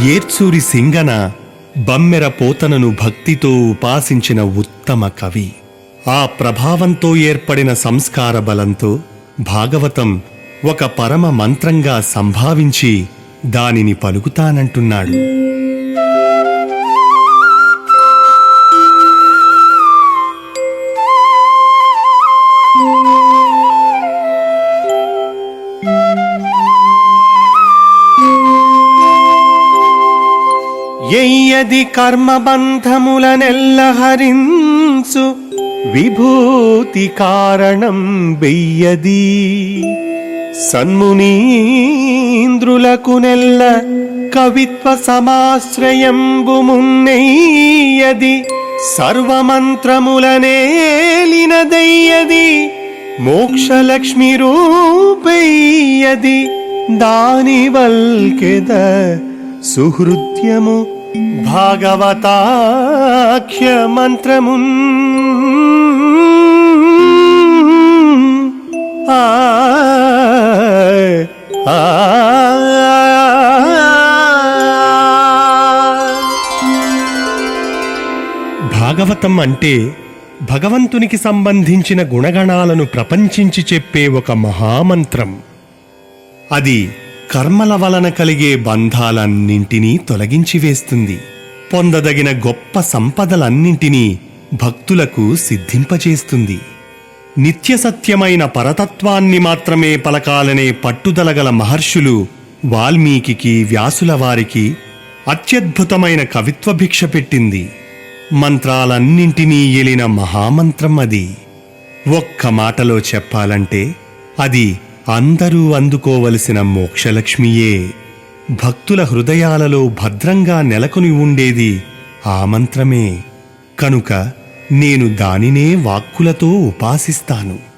ఏర్చూరి సింగన బమ్మెర పోతనను భక్తితో ఉపాసించిన ఉత్తమ కవి. ఆ ప్రభావంతో ఏర్పడిన సంస్కార బలంతో భాగవతం ఒక పరమ మంత్రంగా సంభావించి దానిని పలుకుతానంటున్నాడు. ఎయ్యది కర్మబంధములనెల్ల హరించు. విభూతి కారణం వెయ్యది. సన్మునీంద్రులకు నెల్ల కవిత్వ సమాశ్రయంబు మున్నెయ్యది. సర్వమంత్రములనేలినదయ్యది. మోక్షలక్ష్మి రూపయ్యది దాని వల్కెద సుహృద్యము భాగవతాఖ్య మంత్రమున్ ఆ భాగవతం అంటే భగవంతునికి సంబంధించిన గుణగణాలను ప్రపంచించి చెప్పే ఒక మహామంత్రం. అది కర్మల వలన కలిగే బంధాలన్నింటినీ తొలగించి వేస్తుంది. పొందదగిన గొప్ప సంపదలన్నింటినీ భక్తులకు సిద్ధింపచేస్తుంది నిత్యసత్యమైన పరతత్వాన్ని మాత్రమే పలకాలనే పట్టుదలగల మహర్షులు వాల్మీకి వ్యాసుల వారికి అత్యద్భుతమైన కవిత్వ భిక్ష పెట్టింది. మంత్రాలన్నింటినీ ఏలిన మహామంత్రం అది. ఒక్క మాటలో చెప్పాలంటే అది అందరూ అందుకోవలసిన మోక్షలక్ష్మియే. భక్తుల హృదయాలలో భద్రంగా నెలకొని ఉండేది ఆ మంత్రమే. కనుక నేను దానినే వాక్కులతో ఉపాసిస్తాను.